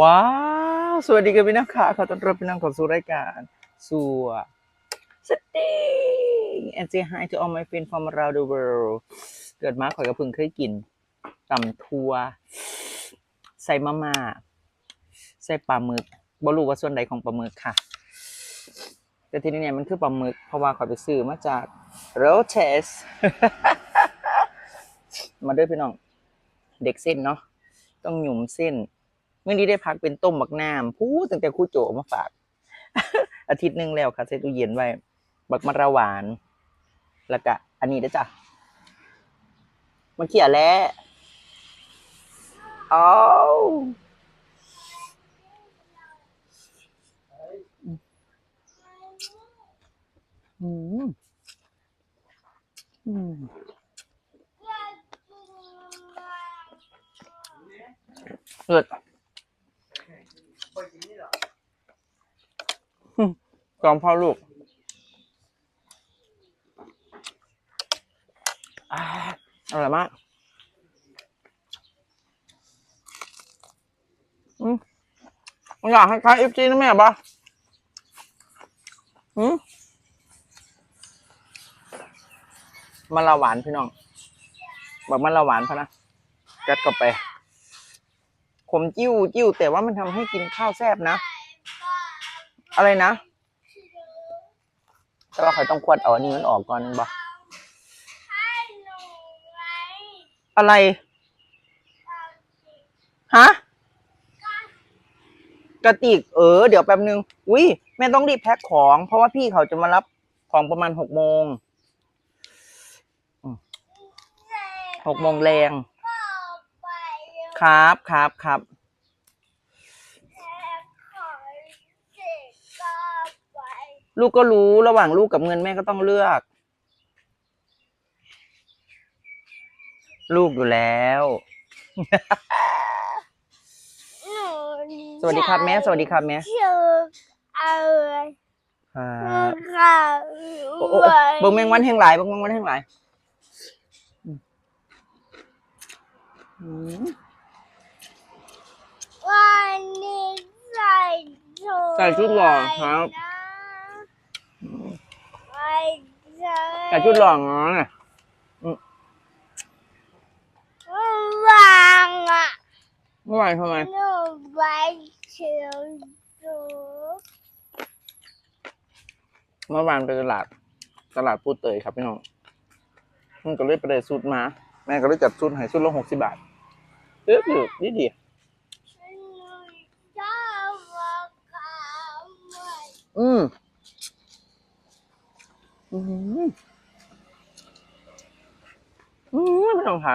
ว้าว สวัสดีครับพี่น้องค่ะขอต้อนรับพี่น้องเข้าสู่รายการสัวสติง and say hi to all my friends from around the world เกิดมาข่อยก็เพิ่งเคยกินตำทัว ใส่มะม่า ใส่ปลาหมึกบ่รู้ว่าส่วนใดของปลาหมึกค่ะ แต่ทีนี้เนี่ยมันคือปลาหมึก เพราะว่าข่อยไปซื้อมาจากโรเทสมาด้วยพี่น้อง เด็กเส้นเนาะ ต้องหยุ่มเส้น มื่อนี้ได้พักเป็นต้มบักน้ำพูดตั้งแต่คู่โจมาฝาก อาทิตย์หนึ่งแล้วค่ะใส่ตู้เย็นไว้ บักมะระหวาน แล้วก็อันนี้ด้วยจ้ะมะเขียแล้วอ้าวอืมอืมเลิศอืม กองพ่อลูกอร่อยมากอืมอยากให้คล้ายเอฟซีนะแม่ปะอืมมะละหวานพี่น้องบอกมะละหวานพะนะจัดกลับไปขมจิ้วจิ้วแต่ว่ามันทำให้กินข้าวแซ่บนะ อะไรนะ แต่ว่าเขาต้องควดเอาอันนี้มันออกก่อนนึงบ่อะไร ฮะ กระติก เออ เดี๋ยวแป๊บนึง อุ้ยแม่ต้องรีบแพ็คของ เพราะว่าพี่เขาจะมารับของประมาณหกโมง หกโมงแรง ครับครับครับ ลูกก็รู้ระหว่างลูกกับเงินแม่ก็ต้องเลือก ลูกอยู่แล้ว สวัสดีครับแม่สวัสดีครับแม่ชื่ออะไรครับค่ะโอ้โอ้โอ้เบิ่งแมงวันแห่งหลายเบิ่งแมงวันแห่งหลายอืมอืมวันนี้ใส่ชุดใส่ชุดหล่อครับ ใส่ แต่ชุดหล่อง้อน่ะวางอะเมื่อวานทำไมหนูไปเชียวดูเมื่อวานไปตลาด ตลาดปูเตยครับพี่น้องมันก็เลยไปได้สูตรมา แม่ก็เลยจัดสูตรให้สูตรละหกสิบบาทเอออยู่ดีดีหนูชอบบอกเขาไว้อืมอืม อืมไม่ต้องค่ะ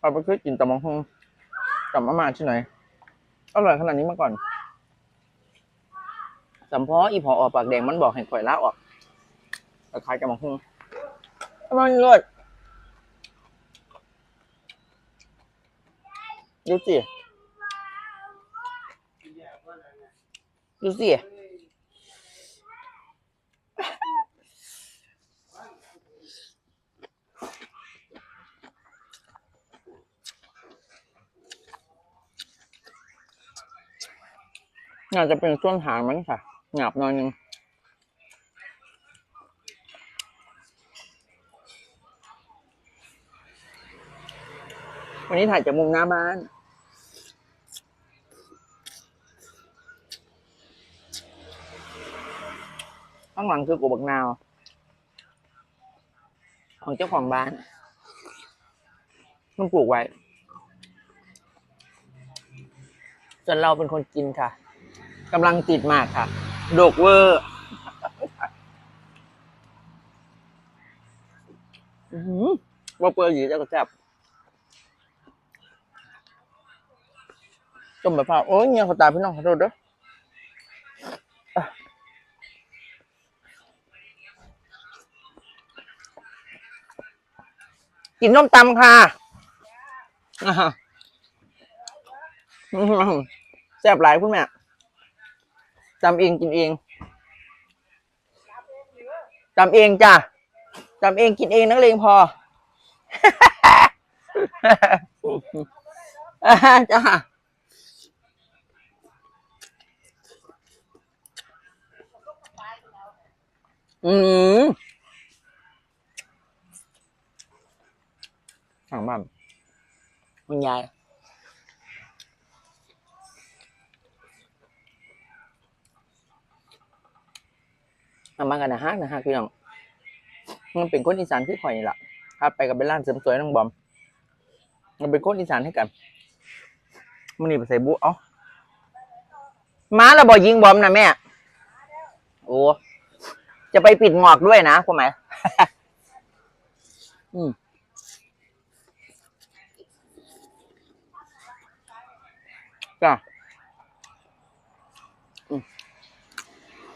เอาไปเคยกินตำมังฮงกับมาม่าที่ไหนอร่อยขนาดนี้มาก่อนสัมพออีพอออกปากแดงมันบอกให้ข่อยล้าออกแต่ขายกับมังฮงทำไมมันเลิศดูสิดูสิ น่าจะเป็นส่วนหางมันค่ะ หยาบหน่อยนึงวันนี้ถ่ายจากมุมหน้าบ้าน ข้างหลังคือกูบักนาว ของเจ้าของบ้านมันปลูกไว้ ส่วนเราเป็นคนกินค่ะ กำลังติดมากค่ะ โดกเวอร์ว่าเปลือยอยู่จะกระจับต้มแบบว่าโอ้ยเนี่ยเขาตายพี่น้องขอโทษเด้ออะกินน้มตำค่ะแซ่บหลายคุณแม่ จำเองกินเองจำเองจ้ะจำเองกินเองนักเลงพอจ้าอืมอะมัานคุณยาย ทำมากันนะฮะนะฮะพี่น้องมันเป็นคนอีสานที่ข่อยนี่แหละครับไปกับเป็นร้านเสริมสวยน้องบอม มันเป็นคนอีสานให้กันมันนี่ไปใส่บุเอ้าม้าระบอยิงบอมนะแม่ โอ้จะไปปิดหงอกด้วยนะคุณหมายอืมจ้ะ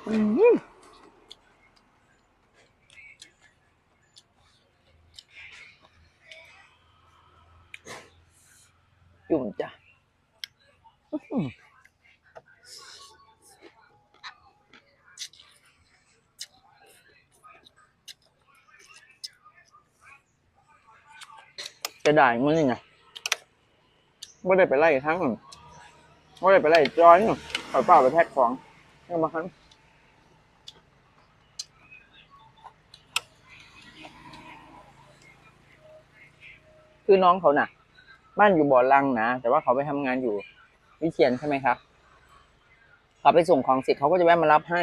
อืม จุ่มจ้ะอื้อหือจะได้มั้งนี่ไงไม่ได้ไปไล่ทั้งไม่ได้ไปไล่จอยเนี่ยปล่อยเปล่าไปแพ็คของนี่มาคันคือน้องเขาน่ะ บ้านอยู่บ่อลังนะ แต่ว่าเขาไปทำงานอยู่วิเชียนใช่ไหมครับเขาไปส่งของเสร็จเขาก็จะแวะมารับให้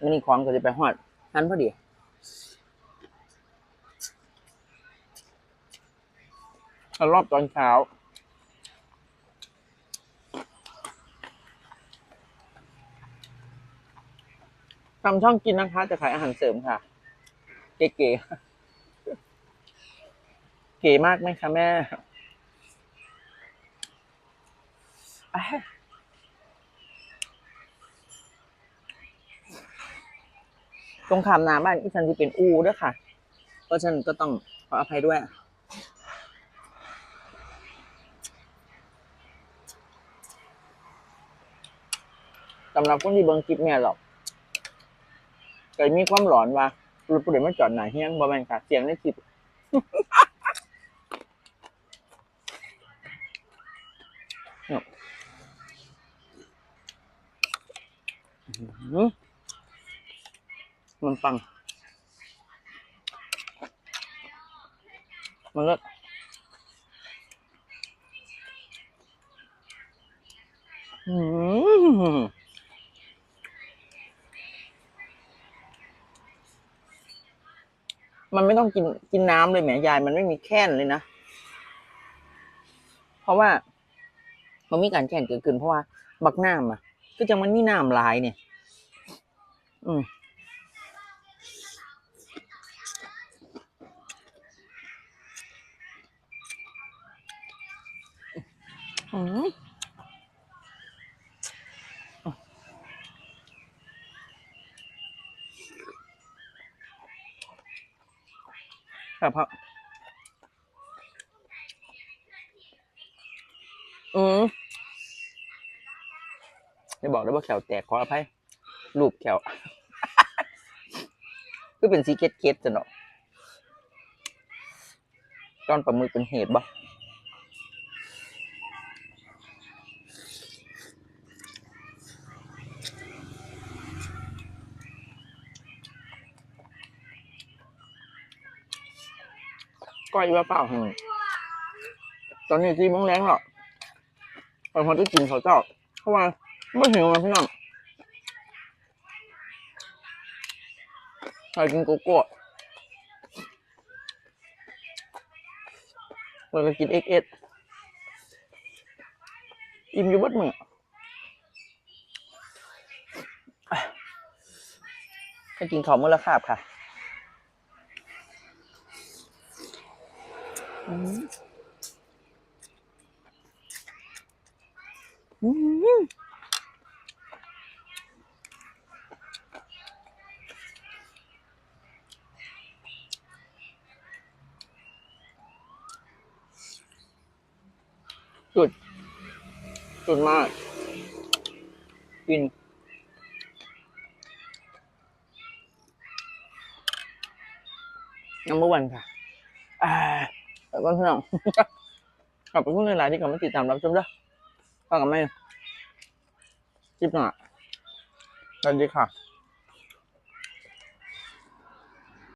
มันนี่ของก็จะไปหอดนั้นพอดีรอบตอนเช้าทำช่องกินนะคะ จะขายอาหารเสริมค่ะ เก๋ๆเก๋มากไหมคะแม่ ตรงขามนาบ้านอีฉันที่เป็นอูด้วยค่ะ เพราะฉะนันก็ต้องขออภัยด้วย สำหรับคนที่เบิ่งคลิปเนี่ยหรอกเกิดมีความหลอนว่า รถผู้ใดมาจอดหนาเฮี้ยงบ่แม่นค่ะ เสียงในคลิป หื มันปัง มันก็อืมมันไม่ต้องกินกินน้ำเลยแหมยายมันไม่มีแค้นเลยนะ เพราะว่ามันมีการแค้นเกิดขึ้นเพราะว่า บักน้ำอะก็จะมันมีน้ำลายเนี่ย อืมอืมครับครับอืมได้บอกได้ว่าแขวแตกขออภัย รูปแขวก็เป็นสีเกตเก็ตจะเนาะตอนปลามึกเป็นเหตุบ่ก้อยว่าเปล่าตอนนี้ที่มงแรงหรอกไปพอได้กินเขาเจ้าเพราะว่าไม่หิวนะพี่น้อง ใครกินโกโก้เราก็กินเอ็กเอสอิ่มอยู่บัดมือให้กินของมูลค่าบค่ะอืมอืม สุดมากกินน้ำมันวันค่ะอ่าแต่ก็เพื่องขอบคุณในไลน์ที่กำลังติดตามรับชมด้วยฟังกับแม่คลิปหน้าสวัสดีค่ะ